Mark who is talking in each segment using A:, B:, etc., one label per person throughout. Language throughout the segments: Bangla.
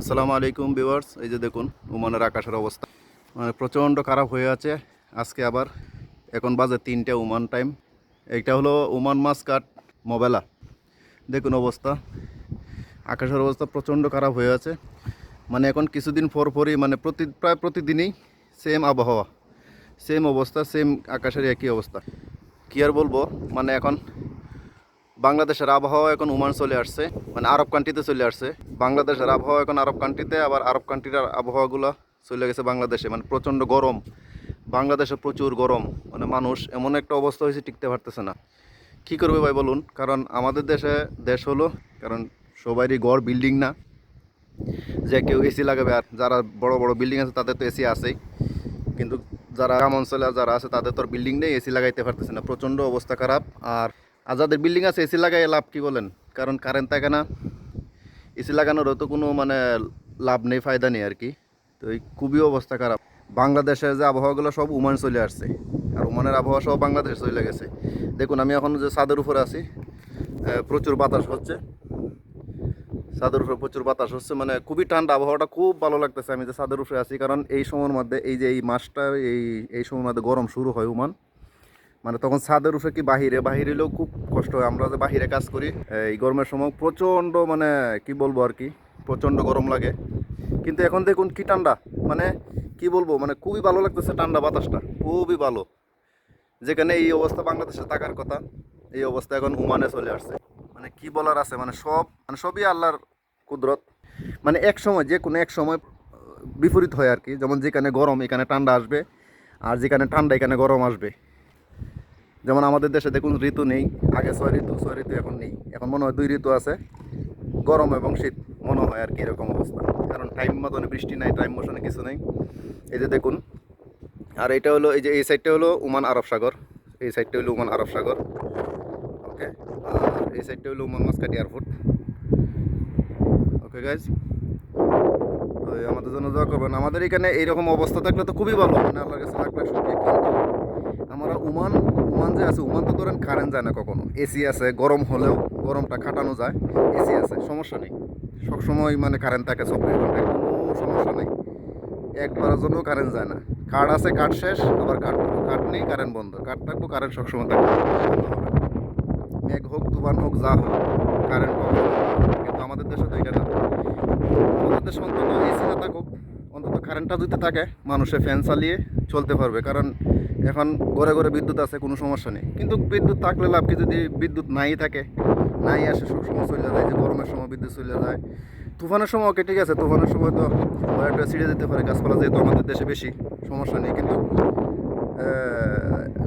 A: আসসালামু আলাইকুম ভিউয়ার্স, এই যে দেখুন ওমানের আকাশের অবস্থা। মানে প্রচণ্ড খারাপ হয়ে আছে। আজকে আবার এখন বাজে তিনটে ওমান টাইম এইটা হলো ওমান মাসকাট মোবেলা। দেখুন অবস্থা। আকাশের অবস্থা প্রচণ্ড খারাপ হয়ে আছে। মানে এখন কিছুদিন পর পরই মানে প্রতি, প্রায় প্রতিদিনই সেম আবহাওয়া। সেম অবস্থা সেম আকাশের একই অবস্থা। কী আর বলব? মানে এখন বাংলাদেশের আবহাওয়া এখন ওমান চলে আসছে মানে আরব কান্ট্রিতে চলে আসছে। বাংলাদেশের আবহাওয়া এখন আরব কান্ট্রিতে আবার আরব কান্ট্রির আবহাওয়াগুলো চলে গেছে বাংলাদেশে মানে প্রচণ্ড গরম। বাংলাদেশে প্রচুর গরম মানে মানুষ এমন একটা অবস্থা হয়েছে টিকতে পারতেছে না। কী করবে ভাই বলুন? কারণ আমাদের দেশে দেশ হলো, কারণ সবারই গড় বিল্ডিং না। যে কেউ এসি লাগাবে আর যারা বড় বড় বিল্ডিং আছে, তাদের তো এসি আছেই। কিন্তু যারা গ্রাম অঞ্চলে যারা আছে, তাদের তো বিল্ডিং নেই এসি লাগাইতে পারতেছে না। প্রচণ্ড অবস্থা খারাপ। আর আর যাদের বিল্ডিং আছে এসি লাগাই লাভ কি বলেন? কারণ কারেন্ট থাকে না এসি লাগানোরও তো কোনো মানে লাভ নেই, ফায়দা নেই আর কি। তো এই খুবই অবস্থা খারাপ। বাংলাদেশের যে আবহাওয়াগুলো সব উমান চলে আসছে। আর ওমানের আবহাওয়া সব বাংলাদেশে চলে গেছে। দেখুন, আমি এখন যে ছাদের উপরে আছি প্রচুর বাতাস হচ্ছে। ছাদের উপরে প্রচুর বাতাস হচ্ছে মানে খুবই ঠান্ডা আবহাওয়াটা খুব ভালো লাগতেছে আমি যে ছাদের উপরে আছি, কারণ এই সময়ের মধ্যে এই যে এই মাসটা, এই এই সময়ের মধ্যে গরম শুরু হয় ওমান মানে তখন ছাদের উপরে কি বাহিরে? বাহিরে এলেও খুব কষ্ট হয়। আমরা যে বাহিরে কাজ করি, এই গরমের সময় প্রচণ্ড মানে কি বলব আর কি, প্রচণ্ড গরম লাগে। কিন্তু এখন দেখুন কি ঠান্ডা। মানে কি বলব মানে খুবই ভালো লাগতেছে ঠান্ডা বাতাসটা। খুবই ভালো। যেখানে এই অবস্থা বাংলাদেশে থাকার কথা, এই অবস্থা এখন ওমানে চলে আসছে। মানে কি বলার আছে? মানে সব মানে সবই আল্লাহর কুদরত। মানে এক সময়, যে কোনো এক সময় বিপরীত হয় আর কি। যেমন যেখানে গরম, এখানে ঠান্ডা আসবে। আর যেখানে ঠান্ডা, এখানে গরম আসবে। যেমন আমাদের দেশে দেখুন ঋতু নেই, আগে ছয় ঋতু ছয় ঋতু এখন নেই। এখন মনে হয় দুই ঋতু আছে, গরম এবং শীত, মনে হয় আর কি এরকম অবস্থা। কারণ টাইম মতনে বৃষ্টি নাই টাইম মতনে কিছু নেই। এই যে দেখুন, আর এটা হলো, এই যে এই সাইডটা হলো উমান আরব সাগর। এই সাইডটা হলো উমান আরব সাগর। ওকে আর এই সাইডটা হলো Oman Muscat airport okay guys তো আমাদের জন্য দোয়া করবেন। আমাদের এখানে এইরকম অবস্থা থাকলে তো খুবই ভালো মানে আল্লাহর কাছে লাখ লাখ আমরা ওমান ওমান যে আছে ওমান তো ধরেন কারেন্ট যায় না কখনো। এসি আছে, গরম হলেও গরমটা কাটানো যায়। এসি আছে, সমস্যা নেই। সবসময় মানে কারেন্ট থাকে চব্বিশ ঘন্টায়, কোনো সমস্যা নেই। একবারের জন্য কারেন্ট যায় না। কার্ড আছে, কার্ড শেষ, আবার কার্ড কার্ড নেই কারেন্ট বন্ধ। কার্ড থাকব কারেন্ট সবসময় থাকবে। মেঘ হোক, তুফান হোক, যা হোক কারেন্ট বন্ধ কিন্তু আমাদের দেশে তো এটা না। আমাদের দেশে অন্তত এসি না থাকুক, অন্তত কারেন্টটা যদি থাকে মানুষে ফ্যান চালিয়ে চলতে পারবে, কারণ এখন ঘরে ঘরে বিদ্যুৎ আছে, কোনো সমস্যা নেই। কিন্তু বিদ্যুৎ থাকলে লাভ কি? যদি বিদ্যুৎ নাই থাকে, নাই আসে সবসময় চলে যায় যে গরমের সময় বিদ্যুৎ চলে যায়। তুফানের সময় ওকে, ঠিক আছে, তুফানের সময় তো একটা ছিঁড়ে যেতে পারে, গাছপালা যেহেতু আমাদের দেশে বেশি, সমস্যা নেই, কিন্তু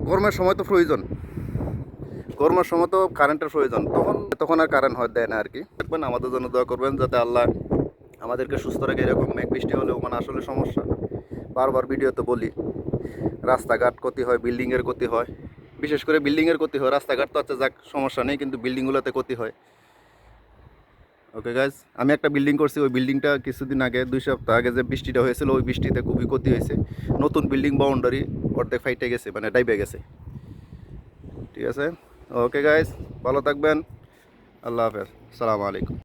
A: গরমের সময় তো প্রয়োজন। গরমের সময় তো কারেন্টের প্রয়োজন। তখন তখন আর কারেন্ট হয়, দেয় না আর কি। দেখবেন, আমাদের জন্য দোয়া করবেন, যাতে আল্লাহ আমাদেরকে সুস্থ রাখে, এরকম মেঘ বৃষ্টি হলেও মানে আসলে সমস্যা। বারবার ভিডিওতে বলি, রাস্তাঘাট ক্ষতি হয়, বিল্ডিংয়ের ক্ষতি হয়। বিশেষ করে বিল্ডিংয়ের ক্ষতি হয়, রাস্তাঘাট তো আছে যাক, সমস্যা নেই, কিন্তু বিল্ডিংগুলোতে ক্ষতি হয়। ওকে গাইজ আমি একটা বিল্ডিং করছি, ওই বিল্ডিংটা কিছুদিন আগে, দুই সপ্তাহ আগে যে বৃষ্টিটা হয়েছিল, ওই বৃষ্টিতে খুবই ক্ষতি হয়েছে। নতুন বিল্ডিং বাউন্ডারি অর্ধেক ফাইটে গেছে মানে ডাইবে গেছে। ঠিক আছে? ওকে গাইজ ভালো থাকবেন। আল্লাহ হাফেজ। সালামু আলাইকুম।